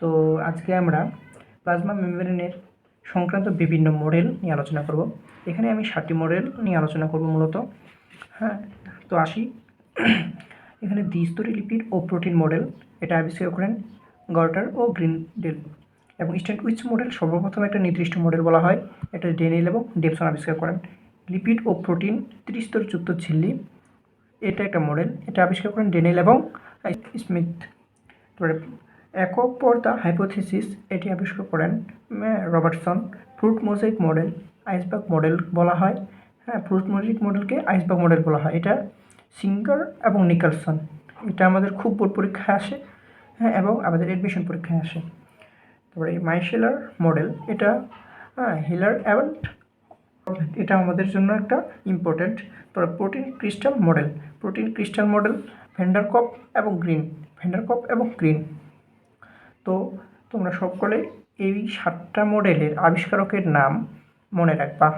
তো আজকে আমরা প্লাজমা মেমব্রেনের সংক্রান্ত বিভিন্ন মডেল নিয়ে আলোচনা করব। এখানে আমি সাতটি মডেল নিয়ে আলোচনা করব মূলত। হ্যাঁ তো আসি। এখানে দ্বিস্তরী লিপিড ও প্রোটিন মডেল, এটা আবিষ্কার করেন গর্টার ও গ্রিনডেল। এবং স্ট্যান্ড উইচ মডেল সর্বপ্রথম একটা নির্দিষ্ট মডেল বলা হয়, এটা ডেনিল এবং ডেপসন আবিষ্কার করেন। লিপিড ও প্রোটিন ত্রিস্তরযুক্ত ঝিল্লি, এটা একটা মডেল, এটা আবিষ্কার করেন ডেনিল এবং স্মিথ। একক পর্দা হাইপোথিসিস এটি আবিষ্কার করেন Robertson. Fruit mosaic model, iceberg model বলা হয়। হ্যাঁ ফ্রুট মোজাইক মডেলকে আইসবার্গ মডেল বলা হয়। এটা সিঙ্গার এবং নিকলসন। এটা আমাদের খুব বোর্ড পরীক্ষায় আসে হ্যাঁ এবং আমাদের এডমিশন পরীক্ষায় আসে। তারপরে এই মাইশেলার মডেল, এটা হ্যাঁ হিলার অ্যাভেন্ট। এটা আমাদের জন্য একটা ইম্পর্ট্যান্ট তারপরে protein crystal model. Protein crystal model, Vanderkop এবং গ্রিন। ভেন্ডারকপ এবং গ্রিন। তো তোমরা সকলে এই সাতটা মডেলের আবিষ্কারকের নাম মনে রাখবা।